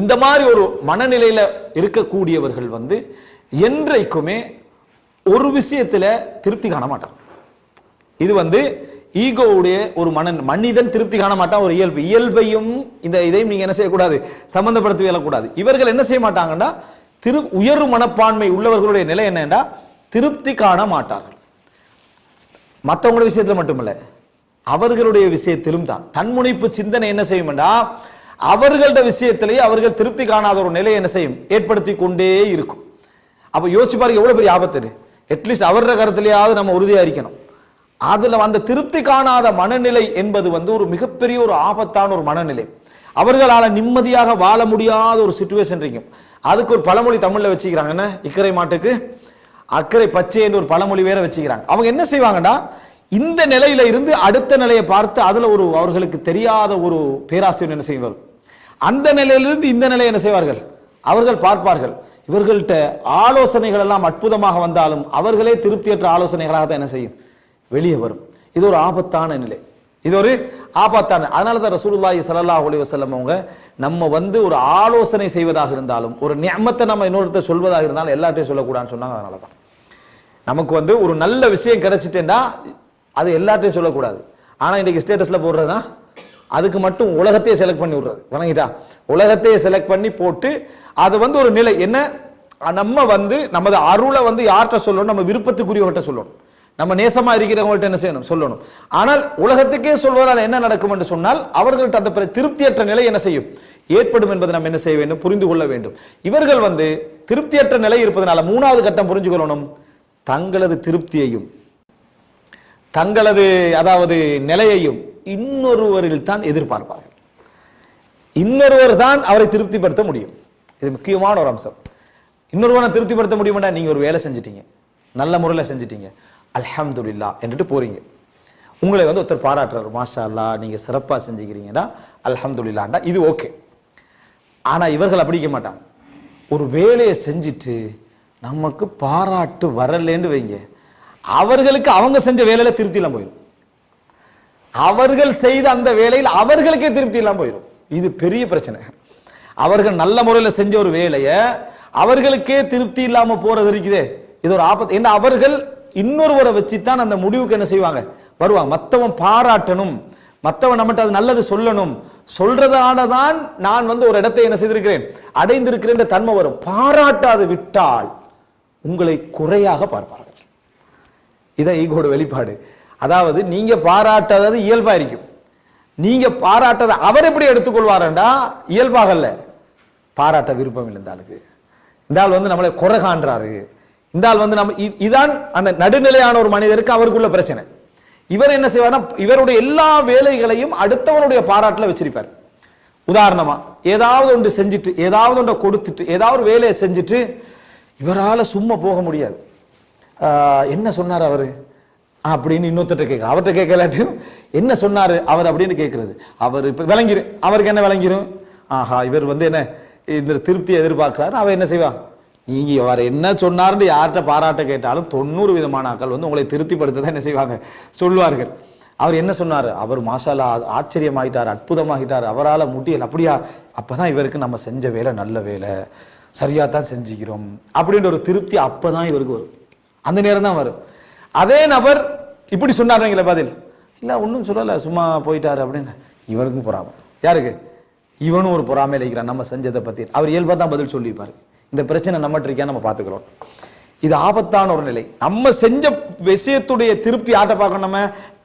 இந்த மாதிரி ஒரு மனநிலையில இருக்கக்கூடியவர்கள் வந்து என்றைக்குமே ஒரு விஷயத்துல திருப்தி காண மாட்டான் இது வந்து ஈகோவுடைய ஒரு மனன் மனிதன் திருப்தி காண மாட்டான் ஒரு இயல்பு. இயல்பையும் இந்த இதையும் நீங்க என்ன செய்யக்கூடாது? சம்பந்தப்படுத்தி கூடாது இவர்கள் என்ன செய்ய மாட்டாங்கன்னா திரு உயர்வு மனப்பான்மை உள்ளவர்களுடைய நிலை என்னன்னா திருப்தி காண மாட்டார்கள். மற்றவங்களுடைய விஷயத்துல மட்டுமல்ல அவர்களுடைய விஷயத்திலும் தான். தன்முனைப்பு சிந்தனை என்ன செய்யும்டா அவர்களோட விஷயத்திலேயே அவர்கள் திருப்தி காணாத ஒரு நிலையை என்ன செய்யும்? ஏற்படுத்தி கொண்டே இருக்கும். அப்போ யோசிச்சு பாருங்க எவ்வளோ பெரிய ஆபத்து அட்லீஸ்ட் அவரோட கருத்துலையாவது நம்ம உறுதியாக இருக்கணும். அதில் அந்த திருப்தி காணாத மனநிலை என்பது வந்து ஒரு மிகப்பெரிய ஒரு ஆபத்தான ஒரு மனநிலை. அவர்களால் நிம்மதியாக வாழ முடியாத ஒரு சுச்சுவேஷன் இருக்கும். அதுக்கு ஒரு பழமொழி தமிழில் வச்சுக்கிறாங்க. என்ன? இக்கரை மாட்டுக்கு அக்கறை பச்சை என்று ஒரு பழமொழி வேற வச்சுக்கிறாங்க. அவங்க என்ன செய்வாங்கன்னா இந்த நிலையில இருந்து அடுத்த நிலையை பார்த்து அதுல ஒரு அவர்களுக்கு தெரியாத ஒரு பேராசிரியர் என்ன செய்வார்? அந்த நிலையிலிருந்து இந்த நிலையை என்ன செய்வார்கள்? அவர்கள் பார்ப்பார்கள். இவர்கள்ட்ட ஆலோசனைகள் எல்லாம் அற்புதமாக வந்தாலும் அவர்களே திருப்தியற்ற ஆலோசனைகளாக தான் என்ன செய்யும்? வெளியே வரும். இது ஒரு ஆபத்தான நிலை. இது ஒரு ஆபத்தான அதனால தான் ரசூலுல்லாஹி ஸல்லல்லாஹு அலைஹி வசல்லம் அவங்க நம்ம வந்து ஒரு ஆலோசனை செய்வதாக இருந்தாலும் ஒரு நியமத்தை நம்ம இன்னொருத்தர் சொல்வதாக இருந்தாலும் எல்லாத்தையும் சொல்லக்கூடாதுன்னு சொன்னாங்க. அதனால தான். நமக்கு வந்து ஒரு நல்ல விஷயம் கிடைச்சிட்டேன்னா அது எல்லாத்தையும் சொல்லக்கூடாது. ஆனால் இன்றைக்கு ஸ்டேட்டஸில் போடுறதா அதுக்கு மட்டும் உலகத்தையே செலக்ட் பண்ணி விடுறது. வணங்கிட்டா? உலகத்தையே செலக்ட் பண்ணி போட்டு அது வந்து ஒரு நிலை. என்ன? நம்ம வந்து நமது அருளை வந்து யார்கிட்ட சொல்லணும்? நம்ம விருப்பத்துக்குரியவர்கிட்ட சொல்லணும். நம்ம நேசமா இருக்கிறவங்கள்ட்ட என்ன செய்யணும்? சொல்லணும். ஆனால் உலகத்துக்கே சொல்வதால் என்ன நடக்கும் என்று சொன்னால் அவர்கள்ட்ட அந்த பிற- திருப்தியற்ற நிலை என்ன செய்யும்? ஏற்படும் என்பதை நம்ம என்ன செய்ய வேண்டும்? புரிந்து கொள்ள வேண்டும். இவர்கள் வந்து திருப்தியற்ற நிலை இருப்பதனால மூணாவது கட்டம் புரிஞ்சு கொள்ளணும் தங்களது திருப்தியையும். தங்களது அதாவது நிலையையும் இன்னொருவரில் தான் எதிர்பார்ப்பார்கள். இன்னொருவர் தான் அவரை திருப்திப்படுத்த முடியும். இது முக்கியமான ஒரு அம்சம். இன்னொருவனை திருப்திப்படுத்த முடியுமாடா நீங்க ஒரு வேலை செஞ்சிட்டீங்க. நல்ல முறையில் செஞ்சிட்டீங்க. அல்ஹம்துலில்லா என்றுட்டு போறீங்க. உங்களை வந்து ஒருத்தர் பாராட்டுறாரு. மாஷா அல்லா நீங்க செஞ்சுக்கிறீங்கன்னா செஞ்சுக்கிறீங்கடா. அல்ஹம்துலில்லாண்டா. இது ஓகே. ஆனா இவர்கள் அப்படிக்க மாட்டாங்க. ஒரு வேலையை செஞ்சுட்டு நமக்கு பாராட்டு வரலேன்னு வைங்க. அவர்களுக்கு அவங்க செஞ்ச வேலையில திருப்தி எல்லாம் போயிடும் அவர்கள் செய்த அந்த வேலையில் அவர்களுக்கே திருப்தி இல்லாம போயிடும் இது பெரிய பிரச்சனை. அவர்கள் நல்ல முறையில செஞ்ச ஒரு வேலையை அவர்களுக்கே திருப்தி இல்லாம போறது இருக்குதே. இது ஒரு ஆபத்து ஏன்னா அவர்கள் இன்னொருவரை வச்சுத்தான் அந்த முடிவுக்கு என்ன செய்வாங்க? வருவாங்க. மத்தவன் பாராட்டணும். மத்தவன் நம்மகிட்ட அது நல்லது சொல்லணும். சொல்றதால தான் நான் வந்து ஒரு இடத்தை என்ன செய்திருக்கிறேன்? அடைந்திருக்கிறேன் என்ற தன்மை வரும். பாராட்டாது விட்டால் உங்களை குறையாக பார்ப்பார்கள். இதான் ஈகோட வெளிப்பாடு. அதாவது நீங்க பாராட்டாதது இயல்பா இருக்கும். நீங்க பாராட்டதை அவர் எப்படி எடுத்துக்கொள்வாரண்டா? இயல்பாக பாராட்ட விருப்பம் இல்லை இந்த ஆளுக்கு. இந்த ஆள் வந்து நம்மளை குறை காண்றாரு. இந்த ஆள் வந்து நம்ம இ- இதான் அந்த நடுநிலையான ஒரு மனிதருக்கு அவருக்குள்ள பிரச்சனை. இவர் என்ன செய்வார்னா இவருடைய எல்லா வேலைகளையும் அடுத்தவனுடைய பாராட்டில் வச்சிருப்பார். உதாரணமா ஏதாவது ஒன்று செஞ்சுட்டு ஏதாவது ஒன்றை கொடுத்துட்டு ஏதாவது ஒரு வேலையை செஞ்சுட்டு இவரால் சும்மா போக முடியாது. என்ன சொன்னார் அவர்? அப்படின்னு இன்னொருத்தட்ட கேட்கலாம் அவர்கிட்ட கேட்கலாட்டியும் என்ன சொன்னார் அவர் அப்படின்னு கேட்கறது. அவர் இப்போ விளங்கிரும் அவருக்கு என்ன விளங்கிரும்? ஆஹா இவர் வந்து என்ன இந்த திருப்தியை எதிர்பார்க்குறாரு. அவர் என்ன செய்வா? நீங்க அவர் என்ன சொன்னார்னு யார்கிட்ட பாராட்ட கேட்டாலும் தொண்ணூறு விதமான ஆக்கள் வந்து உங்களை திருப்திப்படுத்த தான் என்ன செய்வாங்க? சொல்வார்கள் அவர் என்ன சொன்னார்? அவர் மாஷாலா ஆச்சரியமாகிட்டார் அற்புதமாகிட்டார். அவரால் முடியல. அப்படியா? அப்போ தான் இவருக்கு நம்ம செஞ்ச வேலை நல்ல வேலை. சரியாக தான் செஞ்சுக்கிறோம். அப்படின்ற ஒரு திருப்தி அப்போ தான் இவருக்கு வரும். அந்த நேரம் தான் வரும். அதே நபர் இப்படி சொன்னாருங்களே பதில். இல்லை ஒன்றும் சொல்லலை சும்மா போயிட்டாரு அப்படின்னு. இவனுக்கும் பொறாமை. யாருக்கு? இவனும் ஒரு பொறாமையில் இருக்கிறான் நம்ம செஞ்சதை பற்றி அவர் இயல்பாக தான் பதில் சொல்லிப்பார் இந்த பிரச்சனை நம்மகிட்ட இருக்கா நம்ம பார்த்துக்கிறோம். இது ஆபத்தான ஒரு நிலை. நம்ம செஞ்ச விஷயத்துடைய திருப்தி ஆட்ட பார்க்கணும் நம்ம?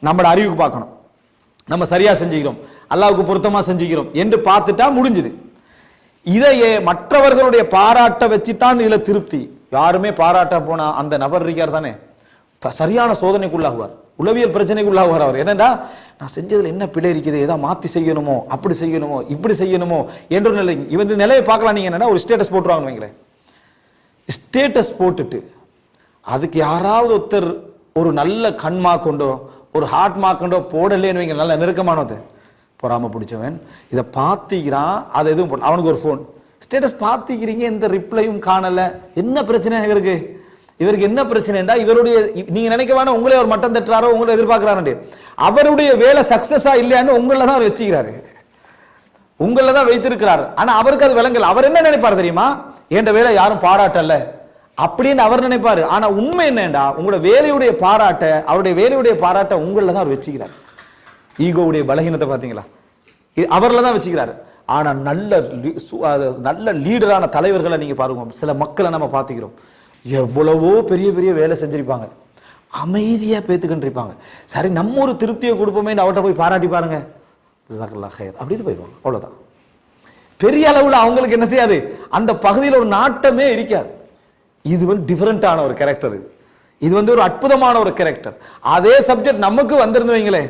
நம்மளோட அறிவுக்கு பார்க்கணும். நம்ம சரியாக செஞ்சுக்கிறோம். அல்லாவுக்கு பொருத்தமாக செஞ்சுக்கிறோம் என்று பார்த்துட்டா முடிஞ்சுது. இதையே மற்றவர்களுடைய பாராட்டை வச்சுத்தான் இதில் திருப்தி. யாருமே பாராட்ட போனா அந்த நபர் இருக்கார் தானே? ப- சரியான சோதனைக்குள்ளாகுவார். உளவியல் பிரச்சனைக்குள்ளாகுவார் அவர். என்னடா நான் செஞ்சதில் என்ன பிழை இருக்குது? ஏதாவது மாற்றி செய்யணுமோ? அப்படி செய்யணுமோ? இப்படி செய்யணுமோ? என்ற நிலை. இவன் இந்த நிலையை பார்க்கலாம். நீங்கள் என்னன்னா ஒரு ஸ்டேட்டஸ் போட்டுருவாங்க வைங்களேன். ஸ்டேட்டஸ் போட்டுட்டு அதுக்கு யாராவது ஒருத்தர் ஒரு நல்ல கண் மாக்கொண்டோ ஒரு ஹார்ட் மாக்கொண்டோ போடலேன்னு வைங்க. நல்ல நெருக்கமானது பொறாம பிடிச்சவன். இதை பார்த்திக்கிறான். அதை எதுவும் அவனுக்கு ஒரு ஃபோன் ஸ்டேட்டஸ் பார்த்துக்கிறீங்க எந்த ரிப்ளையும் காணலை. என்ன பிரச்சனை இவருக்கு? இவருக்கு என்ன பிரச்சனைடா இவருடைய நீங்க நினைக்க வேணாம் உங்களே அவர் மட்டம் தட்டுறாரோ உங்களை எதிர்பார்க்கிறாரு அவருடைய வேலை சக்சஸா இல்லையான்னு உங்களை தான் வச்சுக்கிறாரு. உங்களை தான் வைத்திருக்கிறார். ஆனா அவருக்கு அது விளங்கல. அவர் என்ன நினைப்பார் தெரியுமா? என்ற வேலை யாரும் பாராட்டல? அப்படின்னு அவர் நினைப்பாரு. ஆனா உண்மை என்னண்டா உங்களோட வேலையுடைய பாராட்ட அவருடைய வேலையுடைய பாராட்ட உங்களை தான் அவர் வச்சுக்கிறார். ஈகோவுடைய பலகீனத்தை பாத்தீங்களா இ- அவர்ல தான் வச்சுக்கிறாரு. ஆனால் நல்ல நல்ல லீடரான தலைவர்களை நீங்கள் பாருங்க. சில மக்களை நம்ம பார்த்துக்கிறோம். எவ்வளவோ பெரிய பெரிய வேலை செஞ்சிருப்பாங்க. அமைதியாக பேத்துக்கின்றிருப்பாங்க. சரி நம்ம ஒரு திருப்தியை கொடுப்போமே அவர்கிட்ட போய் பாராட்டி பாருங்க. ஜஸாக்கல்லாஹ் அப்படின்னு போயிடுவாங்க. அவ்வளோதான் பெரிய அளவில் அவங்களுக்கு என்ன செய்யாது? அந்த பகுதியில் ஒரு நாட்டமே இருக்காது. இது வந்து டிஃப்ரெண்ட்டான ஒரு கேரக்டர் இது. இது வந்து ஒரு அற்புதமான ஒரு கேரக்டர் அதே சப்ஜெக்ட் நமக்கு வந்திருந்தவங்களே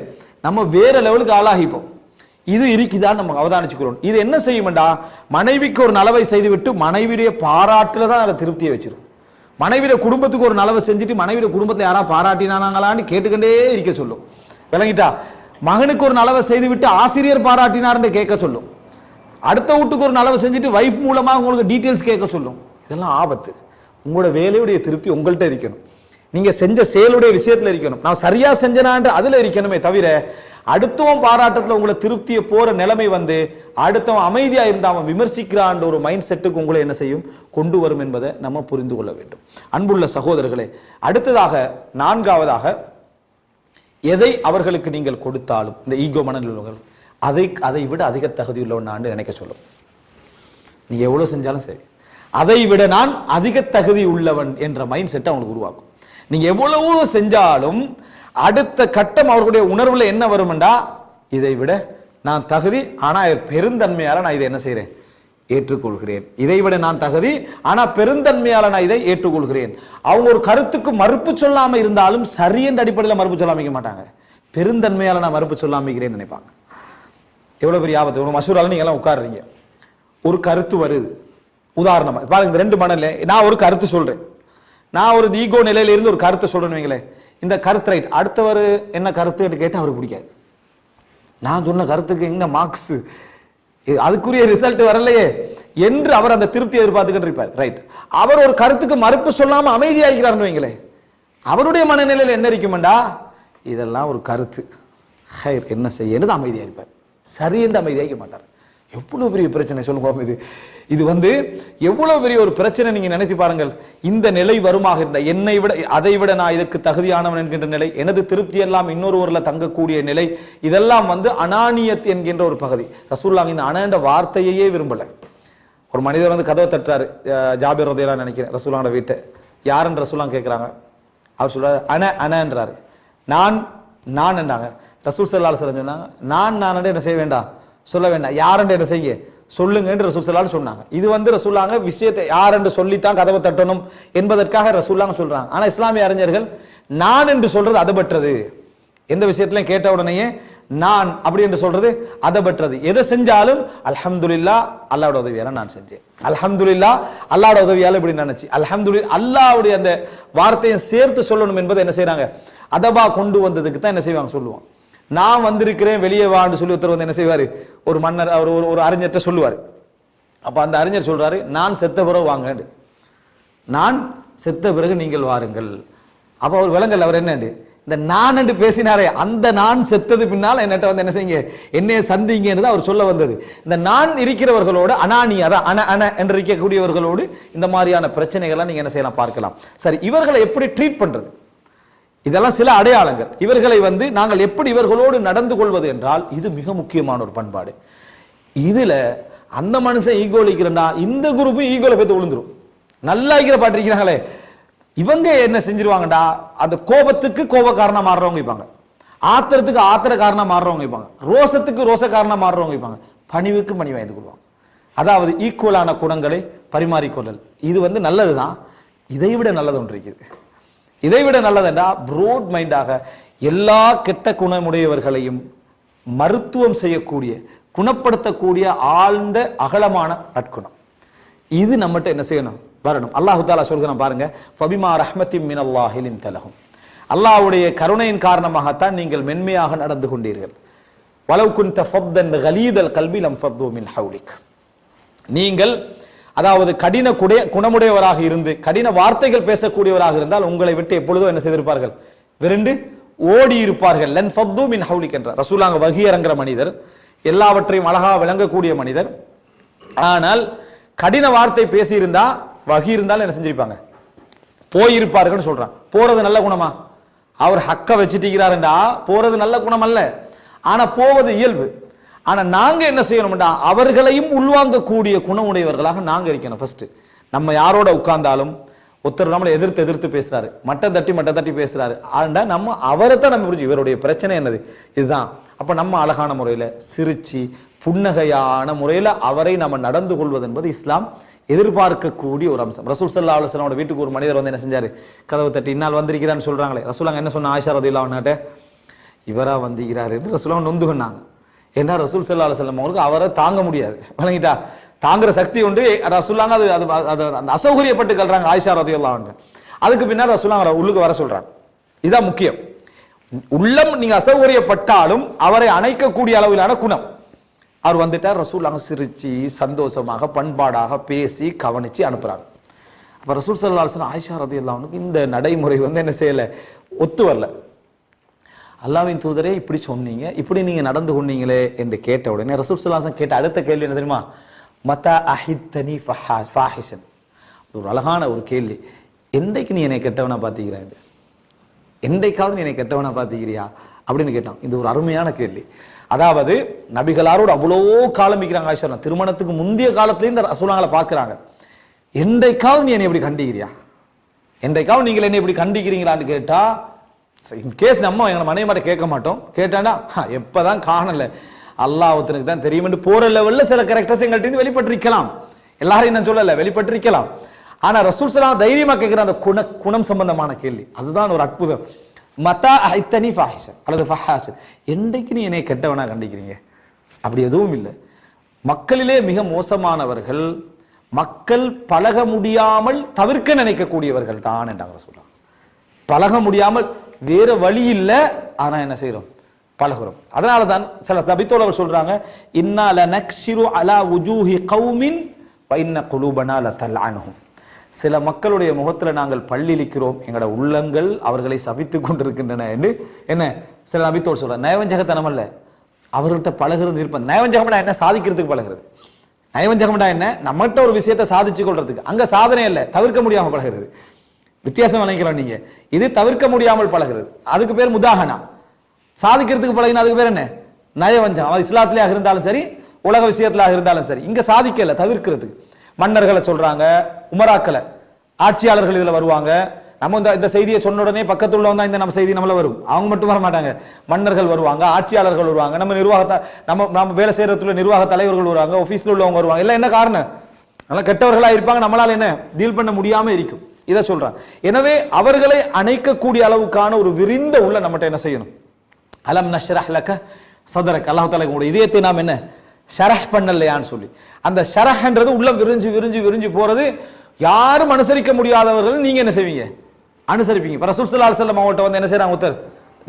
நம்ம வேற லெவலுக்கு ஆளாகிப்போம். இது இருக்குதான்னு நம்ம அவதானிச்சுக்கிறோம். இது என்ன செய்யும்டா மனைவிக்கு ஒரு நலவை செய்துவிட்டு மனைவியுடைய பாராட்டில் தான் அதை திருப்தியை வச்சிடும் மனைவியுடைய குடும்பத்துக்கு ஒரு நலவை செஞ்சுட்டு மனைவியுடைய குடும்பத்தை யாரா பாராட்டினாங்களான்னு கேட்டுக்கண்டே இருக்க சொல்லும். விளங்கிட்டா? மகனுக்கு ஒரு நலவை செய்துவிட்டு ஆசிரியர் பாராட்டினார்னு கேட்க சொல்லும். அடுத்த வீட்டுக்கு ஒரு நலவை செஞ்சுட்டு வைஃப் மூலமாக உங்களுக்கு டீட்டெயில்ஸ் கேட்க சொல்லும். இதெல்லாம் ஆபத்து. உங்களோட வேலையுடைய திருப்தி உங்கள்கிட்ட இருக்கணும். நீங்கள் செஞ்ச செயலுடைய விஷயத்துல இருக்கணும். நான் சரியாக செஞ்சனான்ற அதில் இருக்கணுமே தவிர அடுத்தவன் பாராட்டத்தில் உங்களை திருப்தியை போற நிலைமை வந்து அடுத்தவன் அமைதியா இருந்தா அவன் விமர்சிக்கிறான்ற ஒரு மைண்ட் செட்டுக்கு உங்களை என்ன செய்யும்? கொண்டு வரும் என்பதை நம்ம புரிந்து கொள்ள வேண்டும். அன்புள்ள சகோதரர்களே அடுத்ததாக நான்காவதாக எதை அவர்களுக்கு நீங்கள் கொடுத்தாலும் இந்த ஈகோ மனநிலைகள் அதை அதை விட அதிக தகுதியுள்ளவன் நான் நினைக்க சொல்லும். நீங்க எவ்வளவு செஞ்சாலும் சரி. அதை விட நான் அதிக தகுதி உள்ளவன் என்ற மைண்ட் செட்டை அவங்களுக்கு உருவாக்கும். நீங்க எவ்வளவு செஞ்சாலும் அடுத்த கட்டம் அவர்களுடைய உணர்வுல என்ன வரும்டா இதை விட நான் தகுதி ஆனா பெருந்தன்மையால நான் இதை என்ன செய்யறேன் ஏற்றுக்கொள்கிறேன். இதை விட நான் தகுதி ஆனா பெருந்தன்மையால நான் இதை ஏற்றுக்கொள்கிறேன். அவங்க ஒரு கருத்துக்கு மறுப்பு சொல்லாம இருந்தாலும் சரி என்ற அடிப்படையில் மறுப்பு சொல்லாம மாட்டாங்க. பெருந்தன்மையால நான் மறுப்பு சொல்லாம இருக்கிறேன்னு நினைப்பாங்க. எவ்வளவு பெரிய ஆபத்து. ஒரு மசூரால நீங்க எல்லாம் உட்காடுறீங்க ஒரு கருத்து வருது. உதாரணமா பாருங்க இந்த ரெண்டு மணல நான் ஒரு கருத்து சொல்றேன். நான் ஒரு ஈகோ நிலையில இருந்து ஒரு கருத்தை சொல்றேன்னு வைங்களேன். இந்த கருத்து ரைட் அடுத்தவர் என்ன கருத்துன்னு கேட்டால் அவருக்கு பிடிக்காது. நான் சொன்ன கருத்துக்கு எங்க மார்க்ஸ் அதுக்குரிய ரிசல்ட் வரலையே என்று அவர் அந்த திருப்தி எதிர்பார்த்துக்கிட்டு இருப்பார் ரைட் அவர் ஒரு கருத்துக்கு மறுப்பு சொல்லாம அமைதியாகிறார்னு வைங்களே. அவருடைய மனநிலையில் என்ன இருக்குமெண்டா? இதெல்லாம் ஒரு கருத்து. ஹைர் என்ன செய்யறது அமைதியாக இருப்பார் சரி என்று அமைதியாக மாட்டார். எவ்வளோ பெரிய பிரச்சனை சொல்லுங்க இது இது வந்து எவ்வளோ பெரிய ஒரு பிரச்சனை நீங்கள் நினைத்து பாருங்கள். இந்த நிலை வருமாக இருந்த என்னை விட அதை விட நான் இதுக்கு தகுதியானவன் என்கின்ற நிலை எனது திருப்தி எல்லாம் இன்னொருவரில் தங்கக்கூடிய நிலை இதெல்லாம் வந்து அனானியத் என்கின்ற ஒரு பகுதி. ரசூல்லாங்க இந்த அனன்ற வார்த்தையையே விரும்பலை. ஒரு மனிதர் வந்து கதவை தட்டுறாரு. ஜாபிர் ரதையெல்லாம் நினைக்கிறேன் ரசூலாவோட வீட்டை. யாருன்னு ரசூலாம் கேட்குறாங்க அவர் சொல்கிறார் அன அனன்றாரு. நான் நான் என்றாங்க. ரசூல் செல்லால் அலுவலம் சொன்னாங்க நான் நான் என்ன செய்ய வேண்டாம்? சொல்ல வேண்டாம். யாருன்னு என்ன செய்ய சொல்லுங்க என்று சொன்னாங்க. இது வந்து ரசூல்லாங்க விஷயத்தை யார் என்று சொல்லித்தான் கதவை தட்டணும் என்பதற்காக ரசூல்லாங்க சொல்றாங்க. ஆனா இஸ்லாமிய அறிஞர்கள் நான் என்று சொல்றது அதுபற்றது எந்த விஷயத்திலையும் கேட்ட உடனேயே நான் அப்படி என்று சொல்றது அதபற்றது எதை செஞ்சாலும் அல்ஹம்துல்லா அல்லாவோட உதவியால நான் செஞ்சேன். அல்ஹம்துல்லா அல்லாவோட உதவியால இப்படி நினைச்சு. அல்ஹம்துலி அல்லாவுடைய அந்த வார்த்தையை சேர்த்து சொல்லணும் என்பதை என்ன செய்யறாங்க அதபா கொண்டு வந்ததுக்கு தான் என்ன செய்வாங்க சொல்லுவாங்க. நான் வந்திருக்கிறேன் வெளியே வான்னு சொல்லி ஒருத்தர் வந்து என்ன செய்வார்? ஒரு மன்னர் அவர் ஒரு ஒரு அறிஞர்கிட்ட சொல்லுவார். அப்போ அந்த அறிஞர் சொல்கிறாரு நான் செத்த பிறகு வாங்கண்டு நான் செத்த பிறகு நீங்கள் வாருங்கள். அப்போ அவர் விளங்கல் அவர் என்னண்டு இந்த நான் என்று பேசினாரே அந்த நான் செத்தது பின்னால் என்னட்ட வந்து என்ன செய்யுங்க? என்னைய சந்திங்கன்னு அவர் சொல்ல வந்தது. இந்த நான் இருக்கிறவர்களோடு அனானி அதான் அன அன என்று இருக்கக்கூடியவர்களோடு இந்த மாதிரியான பிரச்சனைகள்லாம் நீங்கள் என்ன செய்யலாம் பார்க்கலாம். சரி இவர்களை எப்படி ட்ரீட் பண்ணுறது இதெல்லாம் சில அடையாளங்கள். இவர்களை வந்து நாங்கள் எப்படி இவர்களோடு நடந்து கொள்வது என்றால் இது மிக முக்கியமான ஒரு பண்பாடு. இதுல அந்த மனுஷன் ஈகோலிக்கிறா இந்த குரூப்பும் ஈகோல போய் விழுந்துரும். நல்லா இருக்கிற பாட்டிருக்கிறாங்களே இவங்க என்ன செஞ்சிருவாங்கடா அந்த கோபத்துக்கு கோப காரணம் மாறுறவங்க இருப்பாங்க. ஆத்திரத்துக்கு ஆத்திர காரணம் மாறுறவங்க இருப்பாங்க. ரோசத்துக்கு ரோச காரணம் மாறுறவங்க இருப்பாங்க. பணிவுக்கு பணி வாய்ந்து கொள்வாங்க. அதாவது ஈக்குவலான குணங்களை பரிமாறிக்கொள்ளல். இது வந்து நல்லதுதான். இதை விட நல்லது ஒன்று இருக்குது. இதை விட நல்லதென்றா ப்ரோட் மைண்டாக எல்லா கெட்ட குணமுடையவர்களையும் மருத்துவம் செய்யக்கூடிய குணப்படுத்தக்கூடிய ஆழ்ந்த அகலமான நற்குணம். இது நம்மகிட்ட என்ன செய்யணும்? வரணும். அல்லாஹு தாலா சொல்கிறான் பாருங்க ஃபபிமா ரஹ்மத்தின் மின் அல்லாஹிலின் தலகும் அல்லாஹ்வுடைய கருணையின் காரணமாகத்தான் நீங்கள் மென்மையாக நடந்து கொண்டீர்கள். வலவு குந்த ஃபத்தன் கலீதல் கல்வி லம் ஃபத்து மின் ஹவுலிக் நீங்கள் அதாவது கடின குடைய குணமுடையவராக இருந்து கடின வார்த்தைகள் பேசக்கூடியவராக இருந்தால் உங்களை விட்டு எப்பொழுதும் என்ன செய்திருப்பார்கள்? விரண்டு ஓடி இருப்பார்கள் லன் ஃபத்து மின் ஹவுலிக் என்ற ரசூலாங்க வகியரங்கிற மனிதர் எல்லாவற்றையும் அழகாக விளங்கக்கூடிய மனிதர். ஆனால் கடின வார்த்தை பேசியிருந்தா வகி இருந்தாலும் என்ன செஞ்சிருப்பாங்க? போயிருப்பார்கள்னு சொல்றான். போறது நல்ல குணமா? அவர் ஹக்க வச்சுட்டீங்கிறாருண்டா போறது நல்ல குணம் அல்ல ஆனா போவது இயல்பு. ஆனா நாங்க என்ன செய்யணும்டா? அவர்களையும் உள்வாங்கக்கூடிய குணம் உடையவர்களாக நாங்க இருக்கணும் ஃபர்ஸ்ட் நம்ம யாரோட உட்கார்ந்தாலும் ஒருத்தர் நம்மளை எதிர்த்து எதிர்த்து பேசுறாரு. மட்டம் தட்டி மட்டம் தட்டி பேசுறாரு. ஆண்டா நம்ம அவரை தான் நம்ம புரிஞ்சு இவருடைய பிரச்சனை என்னது? இதுதான். அப்ப நம்ம அழகான முறையில சிரிச்சு புன்னகையான முறையில் அவரை நம்ம நடந்து கொள்வது என்பது இஸ்லாம் எதிர்பார்க்கக்கூடிய ஒரு அம்சம். ரசூல் சல்லா அலுவலனோட வீட்டுக்கு ஒரு மனிதர் வந்து என்ன செஞ்சார்? கதவு தட்டி இன்னால் வந்திருக்கிறான்னு சொல்கிறாங்களே ரசூலாங்க என்ன சொன்ன? ஆயிஷா ரதில்லா அவனாட்ட இவரா வந்திருக்கிறாரு என்று ரசூலாங்க நொந்துகன்னாங்க ஏன்னா ரசூல் சல்லா அலுவலம் அவங்களுக்கு அவரை தாங்க முடியாது. வழங்கிட்டா தாங்குற சக்தி உண்டு. ரசூல்லாங்க அது அது அது அந்த அசௌகரியப்பட்டு கல்றாங்க ஆயிஷா ரதில்லா அதுக்கு பின்னால் ரசூலாங்க அவரை உள்ளுக்கு வர சொல்றாங்க. இதான் முக்கியம். உள்ளம் நீங்க அசௌகரியப்பட்டாலும் அவரை அணைக்கக்கூடிய அளவிலான குணம். அவர் வந்துட்டார் ரசூல்லாங்க சிரிச்சு சந்தோஷமாக பண்பாடாக பேசி கவனிச்சு அனுப்புறாங்க. அப்ப ரசூல் சல்லா அலுவலம் ஆயிஷா ரதி இந்த நடைமுறை வந்து என்ன செய்யல? ஒத்து வரல. அல்லாவின் தூதரே இப்படி சொன்னீங்க இப்படி நீங்க நடந்து கொண்டீங்களே என்று கேட்ட உடனே ரசூல் சுல்லாசன் கேட்ட அடுத்த கேள்வி என்ன தெரியுமா? மதா அஹித்தனி ஃபாஹிஷன். அது ஒரு அழகான ஒரு கேள்வி. என்றைக்கு நீ என்னை கெட்டவனா பாத்தீங்கிறேன் என்றைக்காவது நீ என்னை கெட்டவனா பார்த்துக்கிறியா அப்படின்னு கேட்டான். இது ஒரு அருமையான கேள்வி. அதாவது நபிகளாரோடு அவ்வளோ காலம் வைக்கிறாங்க ஆயிஷா. திருமணத்துக்கு முந்தைய காலத்துலேயும் இந்த ரசூலாங்களை பார்க்குறாங்க என்றைக்காவது நீ என்னை இப்படி கண்டிக்கிறியா? என்றைக்காவது நீங்கள் என்னை இப்படி கண்டிக்கிறீங்களான்னு கேட்டால் இன்கேஸ் நம்ம எங்களை மனைவி கேட்க மாட்டோம் கேட்டாண்டா "ஹா, எப்பதான் காணல. அல்லாஹ் ஒருத்தனுக்கு தான் தெரியும் போற லெவல்ல சில கேரக்டர்ஸ் எங்கள்ட்ட வெளிப்பட்டிருக்கலாம். எல்லாரையும் நான் சொல்லல வெளிப்பட்டிருக்கலாம். ஆனா ரசூல் சலாம் தைரியமா கேட்கிற அந்த குண குணம் சம்பந்தமான கேள்வி. அதுதான் ஒரு அற்புதம். மத்தா ஐத்தனி ஃபாஹிஷன் அல்லது ஃபஹாசன் என்றைக்கு நீ என்னை கெட்டவனா கண்டிக்கிறீங்க? அப்படி எதுவும் இல்லை. மக்களிலே மிக மோசமானவர்கள் மக்கள் பழக முடியாமல் தவிர்க்க நினைக்கக்கூடியவர்கள் தான் என்றாங்க சொல்றாங்க பழக முடியாமல் வேற வழி இல்லை ஆனால் என்ன செய்கிறோம் பழகுறோம். அதனால தான் சில தபித்தோழர்கள் சொல்றாங்க இன்னால நக்ஷிரு அலா உஜூஹி கௌமின் வைன்ன குலூபனா லதல்அனுஹும். சில மக்களுடைய முகத்தில் நாங்கள் பள்ளிலிக்கிறோம் எங்களோட உள்ளங்கள் அவர்களை சபித்து கொண்டிருக்கின்றன என்று. என்ன? சில நபித்தோடு சொல்கிறேன் நயவஞ்சகத்தனம் அல்ல அவர்கள்ட்ட பழகிறது இருப்பது நயவஞ்சகம்னா என்ன? சாதிக்கிறதுக்கு பழகிறது. நயவஞ்சகம்டா என்ன? நம்மகிட்ட ஒரு விஷயத்தை சாதிச்சு கொள்றதுக்கு. அங்க சாதனை இல்லை தவிர்க்க முடியாம பழகுறது. வித்தியாசம் நினைக்கிறோம் நீங்க. இது தவிர்க்க முடியாமல் பழகுறது. அதுக்கு பேர் முதாகனா. சாதிக்கிறதுக்கு பழகினா அதுக்கு பேர் என்ன? நயவஞ்சம் அது இஸ்லாத்திலேயாக இருந்தாலும் சரி உலக விஷயத்திலாக இருந்தாலும் சரி. இங்க சாதிக்கல தவிர்க்கிறதுக்கு. மன்னர்களை சொல்றாங்க உமராக்களை. ஆட்சியாளர்கள் இதுல வருவாங்க. நம்ம இந்த இந்த செய்தியை சொன்ன உடனே பக்கத்தில் உள்ளவங்க தான் இந்த நம்ம செய்தி நம்மள வரும். அவங்க மட்டும் வர மாட்டாங்க. மன்னர்கள் வருவாங்க ஆட்சியாளர்கள் வருவாங்க. நம்ம நிர்வாகத்தை நம்ம நம்ம வேலை செய்யறதுல நிர்வாக தலைவர்கள் வருவாங்க ஆஃபீஸில் உள்ளவங்க வருவாங்க. எல்லாம் என்ன காரணம்? நல்லா கெட்டவர்களாக இருப்பாங்க. நம்மளால என்ன? டீல் பண்ண முடியாம இருக்கும். இதை சொல்றான். எனவே அவர்களை அணைக்கக்கூடிய அளவுக்கான ஒரு விரிந்த உள்ள நம்மகிட்ட என்ன செய்யணும்? அலம் நஷ்ரஹ் லக சதரக். அல்லாஹால உங்களுடைய இதயத்தை நாம் என்ன? ஷரஹ் பண்ணலையான்னு சொல்லி. அந்த ஷரஹ்ன்றது உள்ளம் விரிஞ்சு விரிஞ்சு விரிஞ்சு போறது யாரும் அனுசரிக்க முடியாதவர்கள் நீங்க என்ன செய்வீங்க? அனுசரிப்பீங்க. இப்ப ரசூல் ஸல்லல்லாஹு அவங்கள்ட்ட வந்து என்ன செய்றாங்க ஒருத்தர்?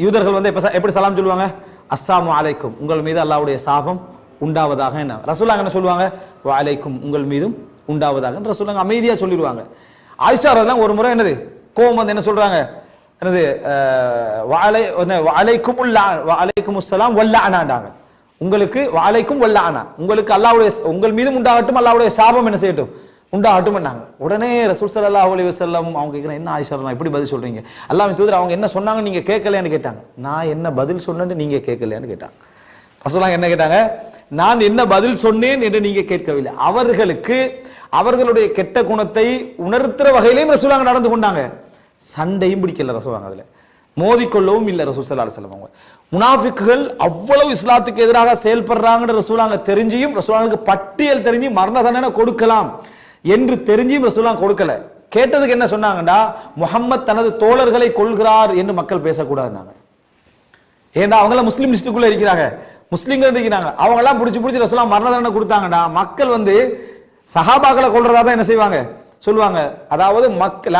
யூதர்கள் வந்து எப்ப எப்படி சலாம் சொல்லுவாங்க? அஸ்ஸாமு அலைக்கும். உங்கள் மீது அல்லாவுடைய சாபம் உண்டாவதாக என்ன? ரசூலாங்க என்ன சொல்லுவாங்க? வ அலைக்கும் உங்கள் மீதும் உண்டாவதாக ரசூலாங்க அமைதியா சொல்லிடுவாங்க. ஆயிஷா ரதெல்லாம் ஒரு முறை என்னது கோபம் வந்து என்ன சொல்றாங்க? என்னது வாழை என்ன வாழைக்கும் உள்ள வாழைக்கும் வஅலைக்கும் அஸ்ஸலாம் வல்லஅனாண்டாங்க உங்களுக்கு வஅலைக்கும் வல்லஅனா. உங்களுக்கு அல்லாஹ்வுடைய உங்கள் மீதும் உண்டாகட்டும் அல்லாவுடைய சாபம் என்ன செய்யட்டும் உண்டாகட்டும் பண்ணாங்க உடனே ரசூல் சல்லா அலி வசல்லம் அவங்க கேட்குறேன் என்ன ஆயிஷா எப்படி இப்படி பதில் சொல்றீங்க? அல்லாஹ்வின் தூதர் அவங்க என்ன சொன்னாங்க நீங்க கேட்கலையான்னு கேட்டாங்க. நான் என்ன பதில் சொன்னேன்னு நீங்க கேட்கலையான்னு கேட்டாங்க. ரசூலுல்லாஹ் என்ன கேட்டாங்க? நான் என்ன பதில் சொன்னேன் என்று நீங்க கேட்கவில்லை. அவர்களுக்கு அவர்களுடைய கெட்ட குணத்தை உணர்த்துற வகையிலையும் ரசூலாங்க நடந்து கொண்டாங்க. சண்டையும் பிடிக்கல ரசூலாங்க அதுல. மோதிக்கொள்ளவும் இல்லை ரசூல் சல்லா அலுவலம் அவங்க. முனாஃபிக்குகள் அவ்வளவு இஸ்லாத்துக்கு எதிராக செயல்படுறாங்கன்னு ரசூலாங்க தெரிஞ்சியும் ரசூலாங்களுக்கு பட்டியல் தெரிஞ்சு மரண தண்டனை கொடுக்கலாம் என்று தெரிஞ்சியும் ரசூலாங்க கொடுக்கல. கேட்டதுக்கு என்ன சொன்னாங்கன்னா முஹம்மத் தனது தோழர்களை கொள்கிறார் என்று மக்கள் பேசக்கூடாதுன்னாங்க. ஏன்னா அவங்களாம் முஸ்லீம் லிஸ்ட்டுக்குள்ள இருக்கிறாங்க. முஸ்லீம்கள் இருக்கிறாங்க அவங்கெல்லாம் பிடிச்சி பிடிச்சி ரசூலா மரண தண்டனை கொடுத்தாங்கடா. மக்கள் வந்து சஹாபாக்களை கொள்றதா தான் என்ன செய்வாங்க? சொல்லுவாங்க. அதாவது மக்கள்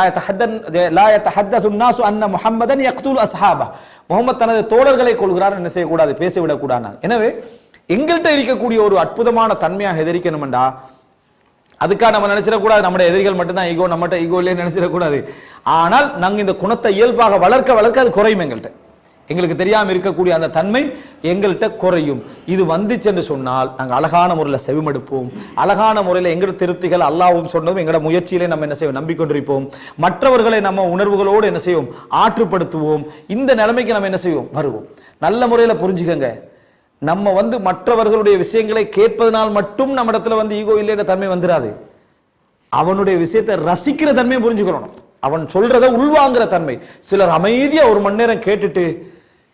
அன்ன முஹம்மதன் யக்தூல் அசஹாபா முகமது தனது தோழர்களை கொள்கிறார் என்ன செய்யக்கூடாது? பேசிவிடக்கூடாது எனவே எங்கள்கிட்ட இருக்கக்கூடிய ஒரு அற்புதமான தன்மையாக எதிர்க்கணும்டா அதுக்காக நம்ம நினைச்சிடக்கூடாது. நம்முடைய எதிரிகள் மட்டும்தான் ஈகோ நம்மகிட்ட ஈகோ இல்லையே நினைச்சிடக்கூடாது. ஆனால் நாங்கள் இந்த குணத்தை இயல்பாக வளர்க்க வளர்க்க அது குறையும் எங்கள்கிட்ட. எங்களுக்கு தெரியாம இருக்கக்கூடிய அந்த தன்மை எங்கள்கிட்ட குறையும். இது வந்துச்சு என்று சொன்னால் நாங்கள் அழகான முறையில் செவிமடுப்போம். அழகான முறையில் எங்களோட திருப்திகள் அல்லாவும் சொன்னதும் எங்களோட முயற்சியிலே நம்ம என்ன செய்வோம்? நம்பிக்கொண்டிருப்போம். மற்றவர்களை நம்ம உணர்வுகளோடு என்ன செய்வோம்? ஆற்றுப்படுத்துவோம். இந்த நிலைமைக்கு நம்ம என்ன செய்வோம்? வருவோம். நல்ல முறையில் புரிஞ்சுக்கங்க. நம்ம வந்து மற்றவர்களுடைய விஷயங்களை கேட்பதனால் மட்டும் நம்ம இடத்துல வந்து ஈகோ இல்லைன்ற தன்மை வந்துடாது அவனுடைய விஷயத்தை ரசிக்கிற தன்மையை புரிஞ்சுக்கிறோம் அவன் சொல்றத உள்வாங்குற தன்மை. சிலர் அமைதியா ஒரு மணி நேரம் கேட்டுட்டு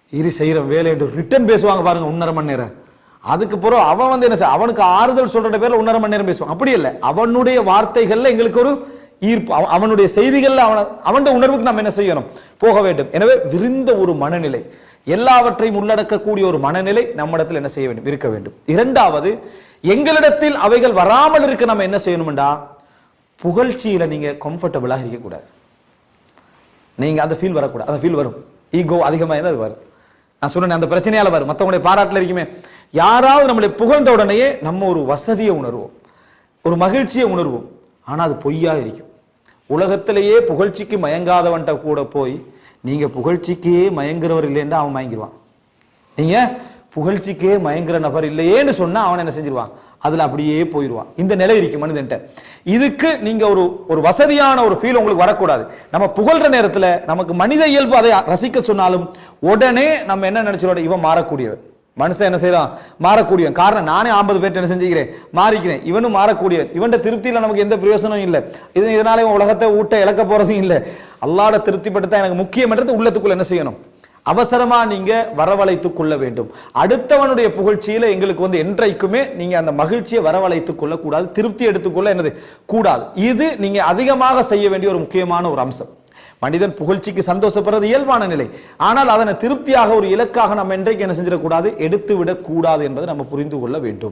இரு செய்கிற வேலை என்று ரிட்டன் பேசுவாங்க பாருங்க ஒன்றரை மணி நேரம். அதுக்கு பிறகு அவன் வந்து என்ன அவனுக்கு ஆறுதல் சொல்ற பேர்ல ஒன்றரை மணி நேரம் பேசுவான். அப்படி இல்லை. அவனுடைய வார்த்தைகள்ல எங்களுக்கு ஒரு ஈர்ப்பு. அவ- அவனுடைய செய்திகள்ல அவன அவனுடைய உணர்வுக்கு நாம் என்ன செய்யணும்? போக வேண்டும். எனவே விரிந்த ஒரு மனநிலை. எல்லாவற்றையும் உள்ளடக்கக்கூடிய ஒரு மனநிலை நம்மிடத்தில் என்ன செய்ய வேண்டும்? இருக்க வேண்டும். இரண்டாவது எங்களிடத்தில் அவைகள் வராமல் இருக்க நம்ம என்ன செய்யணும்டா? புகழ்ச்சியில நீங்க கம்ஃபர்டபுளாக இருக்கக்கூடாது நீங்க அந்த ஃபீல் வரக்கூடாது. அந்த ஃபீல் வரும். ஈகோ அதிகமாக இருந்தால் அது வரும். நான் சொன்னேன் அந்த பிரச்சனையால வரும். மற்றவங்களுடைய பாராட்டில் இருக்குமே. யாராவது நம்மளை புகழ்ந்த உடனேயே நம்ம ஒரு வசதியை உணர்வோம். ஒரு மகிழ்ச்சியை உணர்வோம். ஆனால் அது பொய்யா இருக்கும். உலகத்திலேயே புகழ்ச்சிக்கு மயங்காதவன்ட்ட கூட போய் நீங்கள் புகழ்ச்சிக்கே மயங்குறவர் இல்லைன்னா அவன் மயங்கிடுவான் நீங்கள் புகழ்ச்சிக்கே மயங்குற நபர் இல்லையேன்னு சொன்னால் அவன் என்ன செஞ்சிருவான்? அதுல அப்படியே போயிடுவான். இந்த நிலை இருக்கு மனிதன்ட்ட. இதுக்கு நீங்க ஒரு ஒரு வசதியான ஒரு ஃபீல் உங்களுக்கு வரக்கூடாது. நம்ம புகழ்ற நேரத்துல நமக்கு மனித இயல்பு அதை ரசிக்க சொன்னாலும் உடனே நம்ம என்ன நினைச்சிரோட இவன் மாறக்கூடியவன். மனுஷன் என்ன செய்யறான்? மாறக்கூடியவன். காரணம் நானே ஐம்பது பேர்ட்ட என்ன செஞ்சுக்கிறேன்? மாறிக்கிறேன். இவனும் மாறக்கூடியவன். இவன்ட திருப்தியில நமக்கு எந்த பிரயோசனமும் இல்லை. இது இதனால இவன் உலகத்தை ஊட்ட இழக்க போறதும் இல்லை. அல்லாட திருப்திப்படுத்த எனக்கு முக்கியமன்றது உள்ளத்துக்குள்ள என்ன செய்யணும்? அவசரமா நீங்க வரவழைத்துக் கொள்ள வேண்டும். அடுத்தவனுடைய புகழ்ச்சியில எங்களுக்கு வந்து என்றைக்குமே நீங்க அந்த மகிழ்ச்சியை வரவழைத்துக் கொள்ள கூடாது திருப்தி எடுத்துக்கொள்ள என்னது? கூடாது. இது நீங்க அதிகமாக செய்ய வேண்டிய ஒரு முக்கியமான ஒரு அம்சம். மனிதன் புகழ்ச்சிக்கு சந்தோஷப்படுறது இயல்பான நிலை. ஆனால் அதனை திருப்தியாக ஒரு இலக்காக நம்ம என்றைக்கு என்ன செஞ்சிடக்கூடாது? எடுத்து விடக்கூடாது என்பதை நம்ம புரிந்து கொள்ள வேண்டும்.